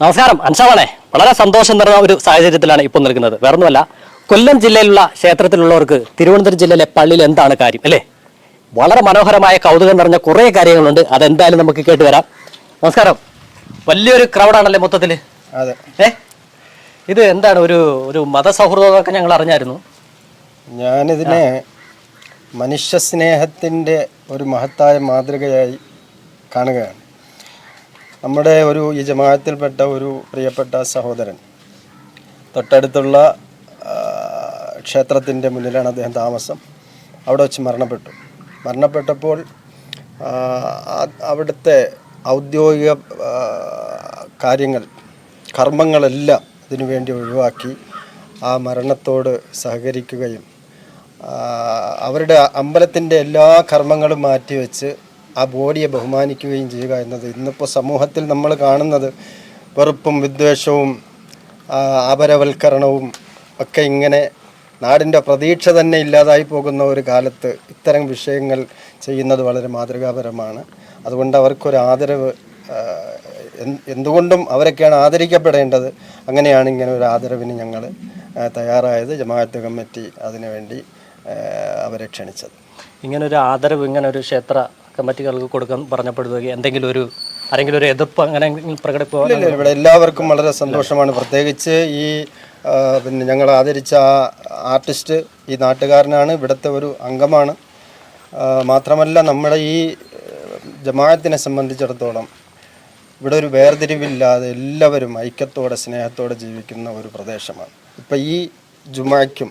നമസ്കാരം അൻഷാവാണേ വളരെ സന്തോഷം നിറഞ്ഞ ഒരു സാഹചര്യത്തിലാണ് ഇപ്പോൾ നിൽക്കുന്നത്. വേറൊന്നുമല്ല കൊല്ലം ജില്ലയിലുള്ള ക്ഷേത്രത്തിലുള്ളവർക്ക് തിരുവനന്തപുരം ജില്ലയിലെ പള്ളിയിൽ എന്താണ് കാര്യം അല്ലേ? വളരെ മനോഹരമായ കൗതുകം നിറഞ്ഞ കുറേ കാര്യങ്ങളുണ്ട്. അതെന്തായാലും നമുക്ക് കേട്ട് വരാം. നമസ്കാരം. വലിയൊരു ക്രൗഡാണല്ലേ മൊത്തത്തിൽ അതെ. ഏ? ഇത് എന്താണ് ഒരു ഒരു മതസൗഹൃദമൊക്കെ ഞങ്ങൾ അറിഞ്ഞായിരുന്നു? ഞാനിതിനെ മനുഷ്യസ്നേഹത്തിന്റെ ഒരു മഹത്തായ മാതൃകയായി കാണുകയാണ്. നമ്മുടെ ഒരു ഈ ജമാഅത്തിൽപ്പെട്ട ഒരു പ്രിയപ്പെട്ട സഹോദരൻ. തൊട്ടടുത്തുള്ള ക്ഷേത്രത്തിന്റെ മുന്നിലാണ് അദ്ദേഹം താമസം. അവിടെ വെച്ച് മരണപ്പെട്ടു. മരണപ്പെട്ടപ്പോൾ അവിടുത്തെ ഔദ്യോഗിക കാര്യങ്ങൾ കർമ്മങ്ങളെല്ലാം ഇതിനു വേണ്ടി ഒഴിവാക്കി ആ മരണത്തോട് സഹകരിക്കുകയും അവരുടെ അമ്പലത്തിന്റെ എല്ലാ കർമ്മങ്ങളും മാറ്റിവെച്ച് ആ ബോഡിയെ ബഹുമാനിക്കുകയും ചെയ്യുക എന്നത് ഇന്നിപ്പോൾ സമൂഹത്തിൽ നമ്മൾ കാണുന്നത് വെറുപ്പും വിദ്വേഷവും അപരവൽക്കരണവും ഒക്കെ ഇങ്ങനെ നാടിന്റെ പ്രതീക്ഷ തന്നെ ഇല്ലാതായി പോകുന്ന ഒരു കാലത്ത് ഇത്തരം വിഷയങ്ങൾ ചെയ്യുന്നത് വളരെ മാതൃകാപരമാണ്. അതുകൊണ്ട് അവർക്കൊരു ആദരവ് എന്തുകൊണ്ടും അവരൊക്കെയാണ് ആദരിക്കപ്പെടേണ്ടത്. അങ്ങനെയാണ് ഇങ്ങനെ ഒരു ആദരവിന് ഞങ്ങൾ തയ്യാറായത്. ജമാഅത്ത് കമ്മിറ്റി അതിനുവേണ്ടി അവരെ ക്ഷണിച്ചത്. ഇങ്ങനൊരു ആദരവ് ഇങ്ങനൊരു ക്ഷേത്ര കമ്മിറ്റികൾക്ക് കൊടുക്കാൻ പറഞ്ഞപ്പെടുകയും എന്തെങ്കിലും ഒരു ആരെങ്കിലും ഒരു എതിർപ്പ് അങ്ങനെ പ്രകടിപ്പോ ഇല്ല, ഇല്ല, ഇവിടെ എല്ലാവർക്കും വളരെ സന്തോഷമാണ്. പ്രത്യേകിച്ച് ഈ പിന്നെ ഞങ്ങൾ ആദരിച്ച ആ ആർട്ടിസ്റ്റ് ഈ നാട്ടുകാരനാണ്. ഇവിടുത്തെ ഒരു അംഗമാണ്. മാത്രമല്ല നമ്മുടെ ഈ ജമാഅത്തിനെ സംബന്ധിച്ചിടത്തോളം ഇവിടെ ഒരു വേർതിരിവില്ലാതെ എല്ലാവരും ഐക്യത്തോടെ സ്നേഹത്തോടെ ജീവിക്കുന്ന ഒരു പ്രദേശമാണ്. ഇപ്പം ഈ ജുമാക്കും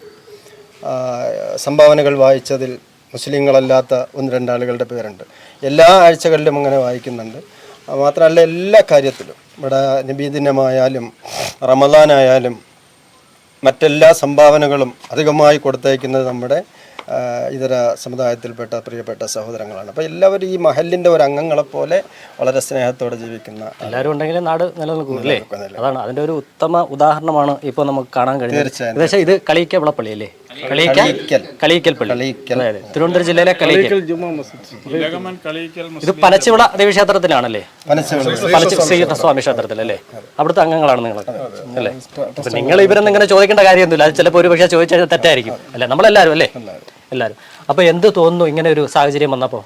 സംഭാവനകൾ വായിച്ചതിൽ മുസ്ലിങ്ങളല്ലാത്ത ഒന്ന് രണ്ടാളുകളുടെ പേരുണ്ട്. എല്ലാ ആഴ്ചകളിലും അങ്ങനെ വായിക്കുന്നുണ്ട്. മാത്രമല്ല എല്ലാ കാര്യത്തിലും. ഇവിടെ നബീദിനമായാലും റമദാനായാലും മറ്റെല്ലാ സംഭാവനകളും അധികമായി കൊടുത്തയക്കുന്നത് നമ്മുടെ ഇതര സമുദായത്തിൽപ്പെട്ട പ്രിയപ്പെട്ട സഹോദരങ്ങളാണ്. അപ്പോൾ എല്ലാവരും ഈ മഹലിന്റെ ഒരു അംഗങ്ങളെ പോലെ വളരെ സ്നേഹത്തോടെ ജീവിക്കുന്ന എല്ലാവരും ഉണ്ടെങ്കിൽ നാട് നിലനിൽക്കും അല്ലേ അതാണ് അതിന്റെ ഒരു ഉത്തമ ഉദാഹരണമാണ് ഇപ്പോൾ നമുക്ക് കാണാൻ കഴിയുന്നത് തീർച്ചയായും. ഇത് കളിയിക്ക വിളപ്പള്ളി അല്ലേ കളിയിക്കൽ. കളിയിക്കൽ പള്ളി. തിരുവനന്തപുരം ജില്ലയിലെ കളിയിക്കൽ ഇത് പനച്ചിവിള ദേവീക്ഷേത്രത്തിലാണല്ലേ? മനസ്സിലായി സ്വാമി ക്ഷേത്രത്തിൽ അല്ലേ അവിടുത്തെ അംഗങ്ങളാണ് നിങ്ങൾ. അല്ലേ? അപ്പൊ നിങ്ങൾ ഇവരൊന്നും ഇങ്ങനെ ചോദിക്കേണ്ട കാര്യമൊന്നുമില്ല. അത് ചിലപ്പോൾ ഒരു പക്ഷേ ചോദിച്ചാൽ തെറ്റായിരിക്കും. അല്ലേ? നമ്മളെല്ലാവരും അല്ലേ? എല്ലാവരും. അപ്പൊ എന്ത് തോന്നുന്നു ഇങ്ങനെ ഒരു സാഹചര്യം വന്നപ്പോൾ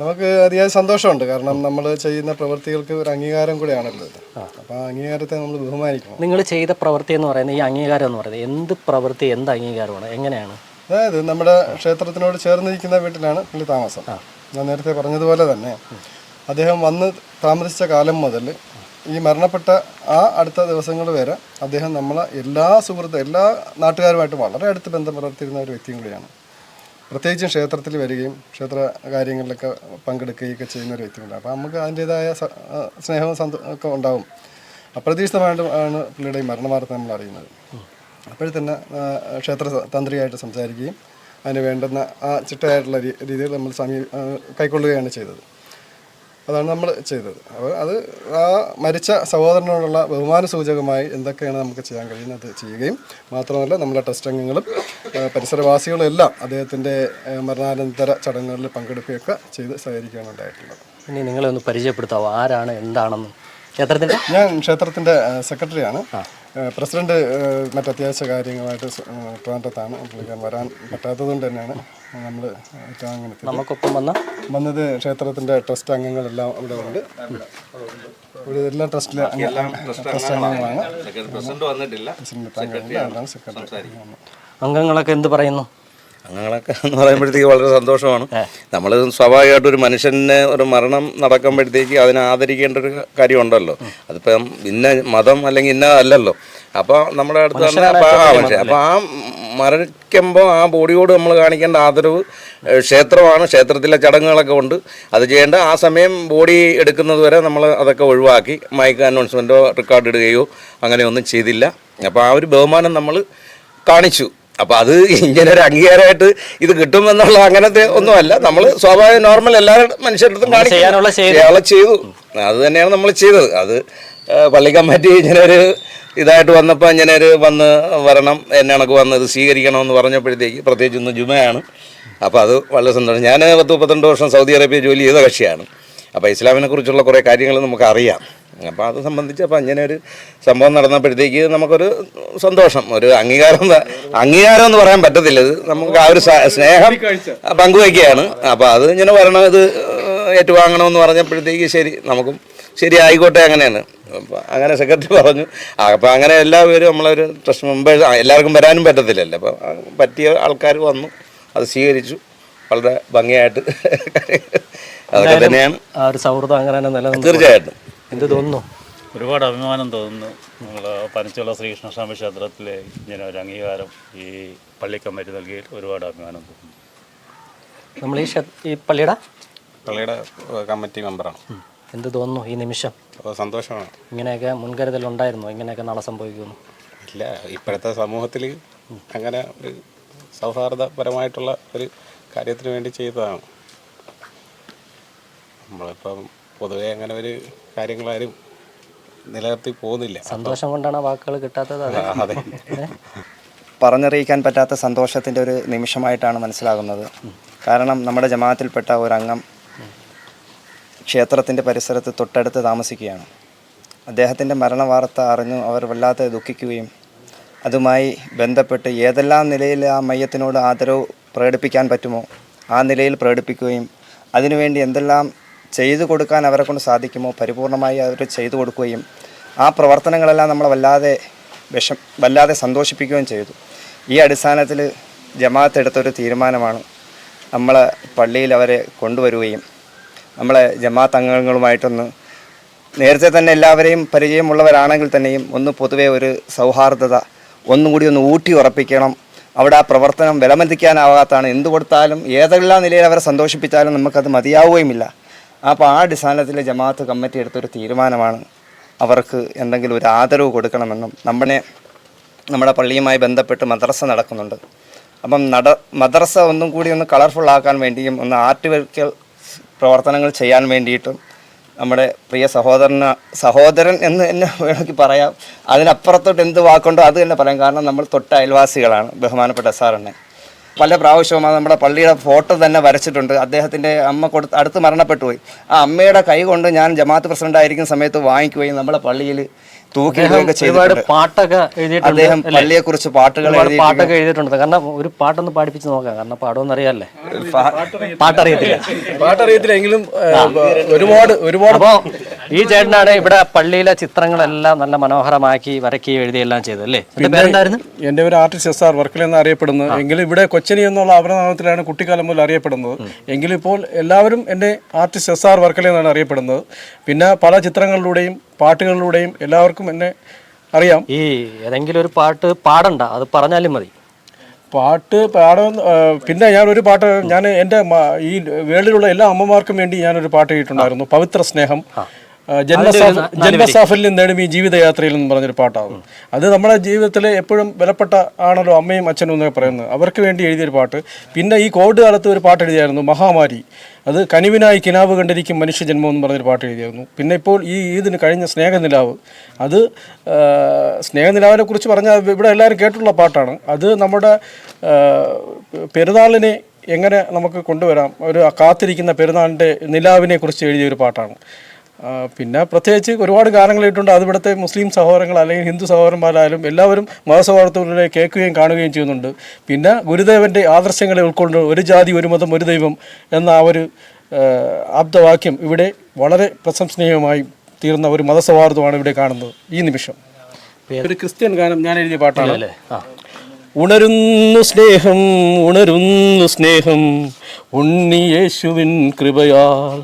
നമുക്ക് അതിയായ സന്തോഷമുണ്ട്. കാരണം നമ്മൾ ചെയ്യുന്ന പ്രവൃത്തികൾക്ക് ഒരു അംഗീകാരം കൂടെയാണല്ലോ ഇത് അപ്പോൾ ആ അംഗീകാരത്തെ നമ്മൾ ബഹുമാനിക്കണം. നിങ്ങൾ ചെയ്ത പ്രവൃത്തി എന്ന് പറയുന്നത് ഈ അംഗീകാരം എന്ന് പറയുന്നത് എന്ത് പ്രവൃത്തി എന്ത് അംഗീകാരമാണ്? എങ്ങനെയാണ്? അതായത് നമ്മുടെ ക്ഷേത്രത്തിനോട് ചേർന്നിരിക്കുന്ന വീട്ടിലാണ് പുള്ളി താമസം. ഞാൻ നേരത്തെ പറഞ്ഞതുപോലെ തന്നെ അദ്ദേഹം വന്ന് താമസിച്ച കാലം മുതൽ ഈ മരണപ്പെട്ട ആ അടുത്ത ദിവസങ്ങൾ വരെ അദ്ദേഹം നമ്മളെ എല്ലാ സുഹൃത്തും എല്ലാ നാട്ടുകാരുമായിട്ട് വളരെ അടുത്ത് ബന്ധം പുലർത്തിയിരുന്ന ഒരു വ്യക്തിയും കൂടിയാണ്. പ്രത്യേകിച്ചും ക്ഷേത്രത്തിൽ വരികയും ക്ഷേത്ര കാര്യങ്ങളിലൊക്കെ പങ്കെടുക്കുകയൊക്കെ ചെയ്യുന്ന ഒരു വ്യക്തിയുണ്ട്. അപ്പോൾ നമുക്ക് അതിന്റേതായ സ്നേഹവും സന്തോ ഒക്കെ ഉണ്ടാവും. അപ്രതീക്ഷിതമായിട്ട് ആണ് പുള്ളിയുടെ ഈ മരണവാർത്ത നമ്മൾ അറിയുന്നത്. അപ്പോഴേ തന്നെ ക്ഷേത്ര തന്ത്രിയായിട്ട് സംസാരിക്കുകയും അതിന് വേണ്ടുന്ന ആ ചിട്ടയായിട്ടുള്ള രീതിയിൽ നമ്മൾ സമീ കൈക്കൊള്ളുകയാണ് ചെയ്തത്. അതാണ് നമ്മൾ ചെയ്തത്. അപ്പോൾ അത് ആ മരിച്ച സഹോദരനോടുള്ള ബഹുമാന സൂചകമായി എന്തൊക്കെയാണ് നമുക്ക് ചെയ്യാൻ കഴിയുന്നത് ചെയ്യുകയും മാത്രമല്ല നമ്മുടെ ട്രസ്റ്റ് അംഗങ്ങളും പരിസരവാസികളും എല്ലാം അദ്ദേഹത്തിന്റെ മരണാനന്തര ചടങ്ങുകളിൽ പങ്കെടുക്കുകയൊക്കെ ചെയ്ത് സഹകരിക്കുകയാണ് ഉണ്ടായിട്ടുള്ളത്. ഇനി നിങ്ങളെ ഒന്ന് പരിചയപ്പെടുത്താവോ? ആരാണ്? എന്താണെന്ന്? ക്ഷേത്രത്തിന്റെ? ഞാൻ ക്ഷേത്രത്തിന്റെ സെക്രട്ടറിയാണ്. പ്രസിഡന്റ് മറ്റത്യാവശ്യ കാര്യങ്ങളായിട്ട് ട്രാൻഡത്താണ് പുള്ളിക്കാൻ വരാൻ പറ്റാത്തതുകൊണ്ട് തന്നെയാണ് നമ്മൾ അങ്ങനെ നമുക്കൊപ്പം വന്ന? വന്നത് ക്ഷേത്രത്തിന്റെ ട്രസ്റ്റ് അംഗങ്ങളെല്ലാം ഇവിടെ ഉണ്ട്. ഇവിടെ എല്ലാ ട്രസ്റ്റിലെ ട്രസ്റ്റ് അംഗങ്ങളാണ്. പ്രസിഡന്റ് വന്നിട്ടില്ല. സെക്രട്ടറി അംഗങ്ങളൊക്കെ എന്ത് പറയുന്നു? അംഗങ്ങളൊക്കെ എന്ന് പറയുമ്പോഴത്തേക്ക് വളരെ സന്തോഷമാണ്. നമ്മൾ സ്വാഭാവികമായിട്ട് ഒരു മനുഷ്യന് ഒരു മരണം നടക്കുമ്പോഴത്തേക്ക് അതിനെ ആദരിക്കേണ്ട ഒരു കാര്യമുണ്ടല്ലോ. അതിപ്പം ഇന്ന മതം അല്ലെങ്കിൽ ഇന്ന അല്ലല്ലോ. അപ്പോൾ നമ്മുടെ അടുത്ത് തന്നെ അപ്പോൾ ആ മനുഷ്യൻ അപ്പോൾ ആ മരിക്കുമ്പോൾ ആ ബോഡിയോട് നമ്മൾ കാണിക്കേണ്ട ആദരവ് ക്ഷേത്രമാണ്. ക്ഷേത്രത്തിലെ ചടങ്ങുകളൊക്കെ ഉണ്ട്. അത് ചെയ്യേണ്ട. ആ സമയം ബോഡി എടുക്കുന്നത് വരെ നമ്മൾ അതൊക്കെ ഒഴിവാക്കി. മൈക്ക് അനൗൺസ്മെന്റോ റെക്കോർഡ് ഇടുകയോ അങ്ങനെയൊന്നും ചെയ്തില്ല. അപ്പോൾ ആ ഒരു ബഹുമാനം നമ്മൾ കാണിച്ചു. അപ്പോൾ അത് ഇങ്ങനെ ഒരു അംഗീകാരമായിട്ട് ഇത് കിട്ടുമെന്നുള്ള അങ്ങനത്തെ ഒന്നുമല്ല. നമ്മൾ സ്വാഭാവിക നോർമൽ എല്ലാ മനുഷ്യരുടെ അടുത്തും ചെയ്തു. അത് തന്നെയാണ് നമ്മൾ ചെയ്തത്. അത് പള്ളി കമ്മിറ്റി ഇങ്ങനെ ഒരു ഇതായിട്ട് വന്നപ്പോൾ ഇങ്ങനെ ഒരു വന്ന് വരണം എന്നെ കണക്ക് വന്ന് ഇത് സ്വീകരിക്കണമെന്ന് പറഞ്ഞപ്പോഴത്തേക്ക് പ്രത്യേകിച്ച് ഇന്ന് ജുമയാണ്. അപ്പോൾ അത് വളരെ സന്തോഷം. ഞാൻ പത്ത് മുപ്പത്തിരണ്ട് വർഷം സൗദി അറേബ്യ ജോലി ചെയ്ത കക്ഷിയാണ്. അപ്പോൾ ഇസ്ലാമിനെ കുറിച്ചുള്ള കുറേ കാര്യങ്ങൾ നമുക്ക് അറിയാം അപ്പോൾ അത് സംബന്ധിച്ച് അപ്പോൾ അങ്ങനെ ഒരു സംഭവം നടന്നപ്പോഴത്തേക്ക് നമുക്കൊരു സന്തോഷം ഒരു അംഗീകാരം അംഗീകാരം എന്ന് പറയാൻ പറ്റത്തില്ല. ഇത് നമുക്ക് ആ ഒരു സ്നേഹം പങ്കുവയ്ക്കുകയാണ്. അപ്പോൾ അത് ഇങ്ങനെ വരണം ഇത് ഏറ്റുവാങ്ങണമെന്ന് പറഞ്ഞപ്പോഴത്തേക്ക് ശരി നമുക്കും ശരി ആയിക്കോട്ടെ അങ്ങനെയാണ്. അപ്പോൾ അങ്ങനെ സെക്രട്ടറി പറഞ്ഞു അപ്പം അപ്പോൾ അങ്ങനെ എല്ലാവരും നമ്മളൊരു ട്രസ്റ്റ് മെമ്പേഴ്സ് എല്ലാവർക്കും വരാനും പറ്റത്തില്ലല്ലോ. അപ്പോൾ പറ്റിയ ആൾക്കാർ വന്നു അത് സ്വീകരിച്ചു. വളരെ ഭംഗിയായിട്ട് അതൊക്കെ തന്നെയാണ്. ആ ഒരു സൗഹൃദം അങ്ങനെ തന്നെ നിലനിന്നു തീർച്ചയായിട്ടും. എന്ത് തോന്നുന്നു? ഒരുപാട് അഭിമാനം തോന്നുന്നു. നമ്മൾ പനച്ചുള്ള ശ്രീകൃഷ്ണസ്വാമി ക്ഷേത്രത്തിലെ ഇങ്ങനെ ഒരു അംഗീകാരം ഈ പള്ളി കമ്മിറ്റി നൽകിയിട്ട് ഒരുപാട് അഭിമാനം തോന്നുന്നു. നമ്മൾ ഈ ഈ പള്ളിയുടെ? പള്ളിയുടെ കമ്മിറ്റി മെമ്പറാണ്. എന്ത് തോന്നുന്നു ഈ നിമിഷം? സന്തോഷമാണ്. ഇങ്ങനെയൊക്കെ മുൻകരുതൽ ഉണ്ടായിരുന്നു. ഇങ്ങനെയൊക്കെ നാളെ സംഭവിക്കുന്നു ഇല്ല ഇപ്പോഴത്തെ സമൂഹത്തിൽ അങ്ങനെ ഒരു സൗഹാർദ്ദപരമായിട്ടുള്ള ഒരു കാര്യത്തിന് വേണ്ടി ചെയ്തതാണ്. നമ്മളിപ്പം പൊതുവെ അങ്ങനെ ഒരു കാര്യങ്ങളാരും നിലനിർത്തി പോകുന്നില്ല. സന്തോഷം കൊണ്ടാണ് വാക്കുകൾ കിട്ടാത്തത് അതെ. പറഞ്ഞറിയിക്കാൻ പറ്റാത്ത സന്തോഷത്തിന്റെ ഒരു നിമിഷമായിട്ടാണ് മനസ്സിലാകുന്നത്. കാരണം നമ്മുടെ ജമാഅത്തിൽപ്പെട്ട ഒരംഗം ക്ഷേത്രത്തിന്റെ പരിസരത്ത് തൊട്ടടുത്ത് താമസിക്കുകയാണ്. അദ്ദേഹത്തിന്റെ മരണവാർത്ത അറിഞ്ഞു അവർ വല്ലാതെ ദുഃഖിക്കുകയും അതുമായി ബന്ധപ്പെട്ട് ഏതെല്ലാം നിലയിൽ ആ മയ്യത്തിനോട് ആദരവ് പ്രകടിപ്പിക്കാൻ പറ്റുമോ? ആ നിലയിൽ പ്രകടിപ്പിക്കുകയും അതിനുവേണ്ടി എന്തെല്ലാം ചെയ്തു കൊടുക്കാൻ അവരെ കൊണ്ട് സാധിക്കുമോ? പരിപൂർണമായി അവർ ചെയ്തു കൊടുക്കുകയും ആ പ്രവർത്തനങ്ങളെല്ലാം നമ്മൾ വല്ലാതെ വിഷം വല്ലാതെ സന്തോഷിപ്പിക്കുകയും ചെയ്തു. ഈ അടിസ്ഥാനത്തിൽ ജമാഅത്ത് എടുത്തൊരു തീരുമാനമാണ് നമ്മളെ പള്ളിയിൽ അവരെ കൊണ്ടുവരികയും നമ്മളെ ജമാഅത്ത് അംഗങ്ങളുമായിട്ടൊന്ന് നേരത്തെ തന്നെ എല്ലാവരെയും പരിചയമുള്ളവരാണെങ്കിൽ തന്നെയും ഒന്ന് പൊതുവെ ഒരു സൗഹാർദ്ദത ഒന്നും കൂടി ഒന്ന് ഊട്ടി ഉറപ്പിക്കണം അവിടെ ആ പ്രവർത്തനം വിലമതിക്കാനാവാത്താണ് എന്ത് കൊടുത്താലും ഏതെല്ലാം നിലയിൽ അവരെ സന്തോഷിപ്പിച്ചാലും നമുക്കത് മതിയാവുകയുമില്ല. അപ്പോൾ ആ അടിസ്ഥാനത്തിൽ ജമാഅത്ത് കമ്മിറ്റി എടുത്തൊരു തീരുമാനമാണ് അവർക്ക് എന്തെങ്കിലും ഒരു ആദരവ് കൊടുക്കണമെന്നും നമ്മളെ നമ്മുടെ പള്ളിയുമായി ബന്ധപ്പെട്ട് മദ്രസ നടക്കുന്നുണ്ട്. അപ്പം നട മദ്രസ ഒന്നും കൂടി ഒന്ന് കളർഫുൾ ആക്കാൻ വേണ്ടിയും ഒന്ന് ആർട്ട് വർക്കൽ പ്രവർത്തനങ്ങൾ ചെയ്യാൻ വേണ്ടിയിട്ടും നമ്മുടെ പ്രിയ സഹോദരന സഹോദരൻ എന്ന് തന്നെ വേണമെങ്കിൽ പറയാം. അതിനപ്പുറത്തോട്ട് എന്ത് വാക്കുണ്ടോ അത് തന്നെ പറയാം. കാരണം നമ്മൾ തൊട്ട അയൽവാസികളാണ് ബഹുമാനപ്പെട്ട സാറിനെ പല പ്രാവശ്യവും നമ്മുടെ പള്ളിയുടെ ഫോട്ടോ തന്നെ വരച്ചിട്ടുണ്ട്. അദ്ദേഹത്തിന്റെ അമ്മ കൊടുത്ത് അടുത്ത് മരണപ്പെട്ടു പോയി ആ അമ്മയുടെ കൈ കൊണ്ട് ഞാൻ ജമാഅത്ത് പ്രസിഡന്റ് ആയിരിക്കുന്ന സമയത്ത് വാങ്ങിക്കുകയും നമ്മുടെ പള്ളിയിൽ തൂക്കിയിടുകയൊക്കെ ഒരുപാട് ചെയ്തിട്ടുണ്ട്. പാട്ടൊക്കെ എഴുതിയിട്ടുണ്ട്. അദ്ദേഹം പള്ളിയെ കുറിച്ച് പാട്ടുകൾ എഴുതിയിട്ടുണ്ട്. പാട്ടൊക്കെ എഴുതിയിട്ടുണ്ട്. കാരണം ഒരു പാട്ടൊന്ന് പാടിപ്പിച്ച് നോക്കാം. കാരണം പാടോന്ന് അറിയാല്ലേ? പാട്ടറിയത്തില്ല. പാട്ടറിയത്തില്ലെങ്കിലും ഒരുപാട് ഒരുപാട് അപ്പോ ഈ ചേട്ടനാണ് ഇവിടെ പള്ളിയിലെ ചിത്രങ്ങളെല്ലാം നല്ല മനോഹരമാക്കി വരക്കി എഴുതിയെല്ലാം ചെയ്തത് അല്ലേ? എന്റെ പേരെന്തായിരുന്നു? എന്റെ ഒരു ആർട്ടിസ്റ്റ് എസ് ആർ വർക്കിൽ എന്ന് അറിയപ്പെടുന്നത് എങ്കിലും ഇവിടെ കൊച്ചനി എന്നുള്ള അവരനാമത്തിലാണ് കുട്ടിക്കാലം മുതൽ അറിയപ്പെടുന്നത്. എങ്കിലും ഇപ്പോൾ എല്ലാവരും എന്റെ ആർട്ടിസ്റ്റ് എസ് ആർ വർക്കിൽ എന്നാണ് അറിയപ്പെടുന്നത്. പിന്നെ പല ചിത്രങ്ങളിലൂടെയും പാട്ടുകളിലൂടെയും എല്ലാവർക്കും എന്നെ അറിയാം. ഈ ഏതെങ്കിലും ഒരു പാട്ട് പാടണ്ട അത് പറഞ്ഞാലും മതി. പാട്ട് പാടാൻ പിന്നെ ഞാൻ ഒരു പാട്ട് ഞാൻ എന്റെ ഈ വേൾഡിലുള്ള എല്ലാ അമ്മമാർക്കും വേണ്ടി ഞാനൊരു പാട്ട് കേട്ടിട്ടുണ്ടായിരുന്നു പവിത്ര സ്നേഹം. ആ, ജന്മസാഫ ജന്മസാഫല്യം നേടും ഈ ജീവിതയാത്രയിൽ എന്ന് പറഞ്ഞൊരു പാട്ടാണ് അത് നമ്മുടെ ജീവിതത്തിലെ എപ്പോഴും വിലപ്പെട്ട ആണല്ലോ അമ്മയും അച്ഛനും എന്നൊക്കെ പറയുന്നത്. അവർക്ക് വേണ്ടി എഴുതിയൊരു പാട്ട്. പിന്നെ ഈ കോവിഡ് കാലത്ത് ഒരു പാട്ട് എഴുതിയായിരുന്നു മഹാമാരി. അത് കനിവിനായി കിനാവ് കണ്ടിരിക്കും മനുഷ്യജന്മം എന്ന് പറഞ്ഞൊരു പാട്ട് എഴുതിയായിരുന്നു. പിന്നെ ഇപ്പോൾ ഈ ഇതിന് കഴിഞ്ഞ സ്നേഹനിലാവ്. അത് സ്നേഹനിലാവിനെ കുറിച്ച് പറഞ്ഞാൽ ഇവിടെ എല്ലാവരും കേട്ടുള്ള പാട്ടാണ്. അത് നമ്മുടെ പെരുന്നാളിനെ എങ്ങനെ നമുക്ക് കൊണ്ടുവരാം? ഒരു കാത്തിരിക്കുന്ന പെരുന്നാളിന്റെ നിലാവിനെ കുറിച്ച് എഴുതിയ ഒരു പാട്ടാണ്. പിന്നെ പ്രത്യേകിച്ച് ഒരുപാട് കാലങ്ങളായിട്ടുണ്ട് അത് ഇവിടുത്തെ മുസ്ലിം സഹോദരങ്ങൾ അല്ലെങ്കിൽ ഹിന്ദു സഹോദരന്മാരായാലും എല്ലാവരും മതസൗഹാർദ്ദത്തിലൂടെ കേൾക്കുകയും കാണുകയും ചെയ്യുന്നുണ്ട്. പിന്നെ ഗുരുദേവന്റെ ആദർശങ്ങളെ ഉൾക്കൊണ്ട് ഒരു ജാതി ഒരു മതം ഒരു ദൈവം എന്ന ആ ഒരു ആബ്ദവാക്യം ഇവിടെ വളരെ പ്രശംസനീയമായി തീർന്ന ഒരു മതസൗഹാർദ്ദമാണ് ഇവിടെ കാണുന്നത്. ഈ നിമിഷം. ഒരു ക്രിസ്ത്യൻ ഗാനം ഞാൻ എഴുതിയ പാട്ടാണ്. ഉണരുന്നു സ്നേഹം ഉണരുന്നു സ്നേഹം ഉണ്ണിയേശുവിൻ കൃപയാൽ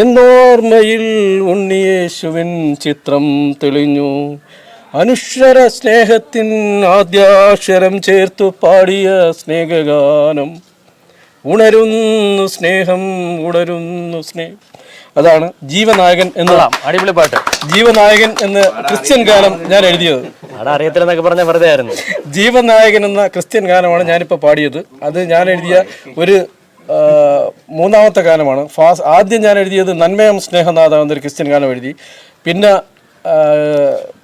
എന്നോർമ്മയിൽ ഉണ്ണിയേശുവിൻ ചിത്രം തെളിഞ്ഞു. അനുശ്വര സ്നേഹത്തിൻ ആദ്യാക്ഷരം ചേർത്തു പാടിയ സ്നേഹഗാനം. ഉണരുന്നു സ്നേഹം ഉണരുന്നു സ്നേഹം അതാണ് ജീവനായകൻ എന്നുള്ള അടിപൊളി പാട്ട്. ജീവനായകൻ എന്ന ക്രിസ്ത്യൻ ഗാനം ഞാൻ എഴുതിയത്. അറിയത്തില്ലെന്നൊക്കെ പറഞ്ഞ വെറുതെ ആയിരുന്നു. ജീവനായകൻ എന്ന ക്രിസ്ത്യൻ ഗാനമാണ് ഞാനിപ്പോൾ പാടിയത്. അത് ഞാൻ എഴുതിയ ഒരു മൂന്നാമത്തെ ഗാനമാണ്. ഫാസ് ആദ്യം ഞാൻ എഴുതിയത് നന്മയം സ്നേഹനാഥ എന്നൊരു ക്രിസ്ത്യൻ ഗാനം എഴുതി. പിന്നെ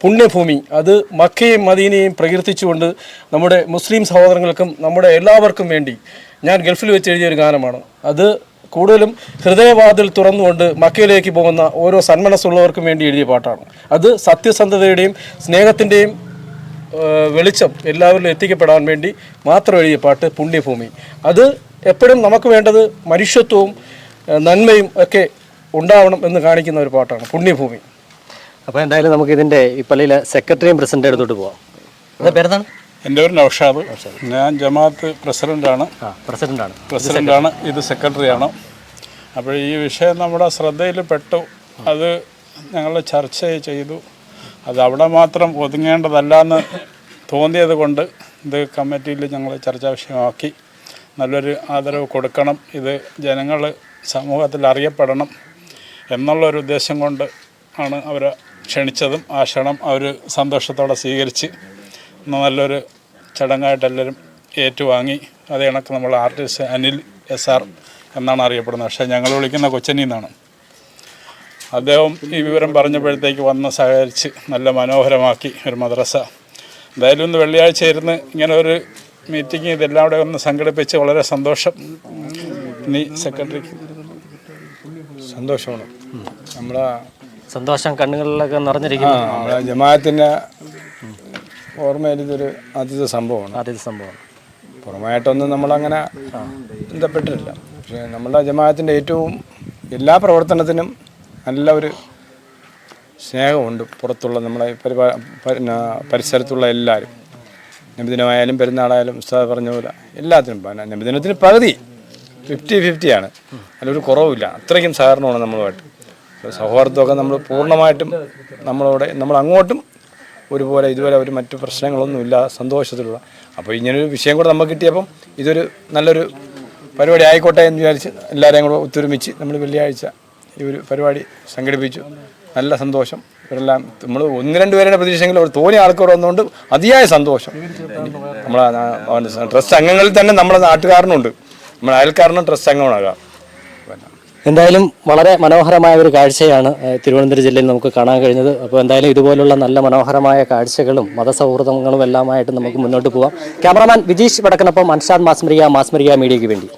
പുണ്യഭൂമി. അത് മക്കയും മദീനയും പ്രകീർത്തിച്ചുകൊണ്ട് നമ്മുടെ മുസ്ലിം സഹോദരങ്ങൾക്കും നമ്മുടെ എല്ലാവർക്കും വേണ്ടി ഞാൻ ഗൾഫിൽ വെച്ച് എഴുതിയ ഒരു ഗാനമാണ്. അത് കൂടുതലും ഹൃദയവാതിൽ തുറന്നുകൊണ്ട് മക്കയിലേക്ക് പോകുന്ന ഓരോ സന്മനസ്സുള്ളവർക്കും വേണ്ടി എഴുതിയ പാട്ടാണ്. അത് സത്യസന്ധതയുടെയും സ്നേഹത്തിന്റെയും വെളിച്ചം എല്ലാവരിലും എത്തിക്കപ്പെടാൻ വേണ്ടി മാത്രം എഴുതിയ പാട്ട് പുണ്യഭൂമി. അത് എപ്പോഴും നമുക്ക് വേണ്ടത് മനുഷ്യത്വവും നന്മയും ഒക്കെ ഉണ്ടാവണം എന്ന് കാണിക്കുന്ന ഒരു പാട്ടാണ് പുണ്യഭൂമി. അപ്പോൾ എന്തായാലും നമുക്ക് ഇതിന്റെ ഈ പള്ളിയിലെ സെക്രട്ടറിയും പ്രസിഡന്റ് എടുത്തോട്ട് പോവാം. പേരെന്താണ്? എന്റെ പേര് നൗഷാദ്. ഞാൻ ജമാഅത്ത് പ്രസിഡന്റാണ് പ്രസിഡന്റാണ് പ്രസിഡന്റാണ് ഇത് സെക്രട്ടറിയാണ്. അപ്പോൾ ഈ വിഷയം നമ്മുടെ ശ്രദ്ധയിൽ പെട്ടു. അത് ഞങ്ങൾ ചർച്ച ചെയ്തു. അത് അവിടെ മാത്രം ഒതുങ്ങേണ്ടതല്ല എന്ന് തോന്നിയത് കൊണ്ട് ഇത് കമ്മിറ്റിയിൽ ഞങ്ങൾ ചർച്ചാ വിഷയമാക്കി നല്ലൊരു ആദരവ് കൊടുക്കണം. ഇത് ജനങ്ങൾ സമൂഹത്തിൽ അറിയപ്പെടണം എന്നുള്ളൊരു ഉദ്ദേശം കൊണ്ട് ആണ് അവരെ ക്ഷണിച്ചതും ആ ക്ഷണം അവർ സന്തോഷത്തോടെ സ്വീകരിച്ച് നല്ലൊരു ചടങ്ങായിട്ട് എല്ലാവരും ഏറ്റുവാങ്ങി. അത് കണക്ക് നമ്മൾ ആർട്ടിസ്റ്റ് അനിൽ എസ് ആർ എന്നാണ് അറിയപ്പെടുന്നത്. പക്ഷേ ഞങ്ങൾ വിളിക്കുന്ന കൊച്ചനിൽ നിന്നാണ്. അദ്ദേഹം ഈ വിവരം പറഞ്ഞപ്പോഴത്തേക്ക് വന്ന് സഹകരിച്ച് നല്ല മനോഹരമാക്കി ഒരു മദ്രസ. എന്തായാലും ഇന്ന് വെള്ളിയാഴ്ച ഇരുന്ന് ഇങ്ങനെ ഒരു മീറ്റിംഗ് ഇതെല്ലാം കൂടെ ഒന്ന് സംഘടിപ്പിച്ച് വളരെ സന്തോഷം. നീ സെക്രട്ടറിക്ക്. സന്തോഷമാണ്. നമ്മളെ സന്തോഷം കണ്ണുകളിലൊക്കെ നിറഞ്ഞിരിക്കുന്നു. നമ്മളെ ജമാഅത്തിന്റെ ഓർമ്മയിൽ ഇതൊരു ആദ്യത്തെ സംഭവമാണ്. ആദ്യത്തെ സംഭവമാണ്. പുറമായിട്ടൊന്നും നമ്മളങ്ങനെ ബന്ധപ്പെട്ടിട്ടില്ല. പക്ഷേ നമ്മുടെ ജമാഅത്തിന്റെ ഏറ്റവും എല്ലാ പ്രവർത്തനത്തിനും നല്ല ഒരു സ്നേഹമുണ്ട്. പുറത്തുള്ള നമ്മളെ പരിപാ പരിസരത്തുള്ള എല്ലാവരും. നബിദിനമായാലും പെരുന്നാളായാലും ഉസ്താദ് പറഞ്ഞ പോലെ എല്ലാത്തിനും പിന്നെ നബിദിനത്തിന് പകുതി. ഫിഫ്റ്റി ഫിഫ്റ്റിയാണ് അതിലൊരു കുറവുമില്ല. അത്രയ്ക്കും സഹകരണമാണ് നമ്മളുമായിട്ട്. സൗഹാർദ്ദമൊക്കെ നമ്മൾ പൂർണമായിട്ടും നമ്മളോടെ നമ്മൾ അങ്ങോട്ടും ഒരുപോലെ ഇതുപോലെ അവർ മറ്റു പ്രശ്നങ്ങളൊന്നുമില്ല സന്തോഷത്തിലുള്ള. അപ്പോൾ ഇങ്ങനൊരു വിഷയം കൂടെ നമുക്ക് കിട്ടിയപ്പം ഇതൊരു നല്ലൊരു പരിപാടി ആയിക്കോട്ടെ എന്ന് വിചാരിച്ച് എല്ലാവരെയും കൂടെ ഒത്തൊരുമിച്ച് നമ്മൾ വെള്ളിയാഴ്ച ഈ ഒരു പരിപാടി സംഘടിപ്പിച്ചു. നല്ല സന്തോഷം. ഇവരെല്ലാം നമ്മൾ ഒന്ന് രണ്ട് പേരുടെ പ്രതീക്ഷയെങ്കിലും ഒരു തോന്നിയ ആൾക്കാർ വന്നുകൊണ്ട് അതിയായ സന്തോഷം. നമ്മളെ ട്രസ്റ്റ് അംഗങ്ങളിൽ തന്നെ നമ്മുടെ നാട്ടുകാരനുണ്ട്. നമ്മുടെ അയൽക്കാരനും ട്രസ്റ്റ് അംഗമാകാം. എന്തായാലും വളരെ മനോഹരമായ ഒരു കാഴ്ചയാണ് തിരുവനന്തപുരം ജില്ലയിൽ നമുക്ക് കാണാൻ കഴിഞ്ഞത്. അപ്പോൾ എന്തായാലും ഇതുപോലുള്ള നല്ല മനോഹരമായ കാഴ്ചകളും മതസൗഹൃദങ്ങളും എല്ലാമായിട്ട് നമുക്ക് മുന്നോട്ട് പോകാം ക്യാമറാമാൻ വിജീഷ് വടക്കനൊപ്പം അൻഷാദ് മാസ്മരിയ മാസ്മരിയ മീഡിയയ്ക്ക് വേണ്ടി.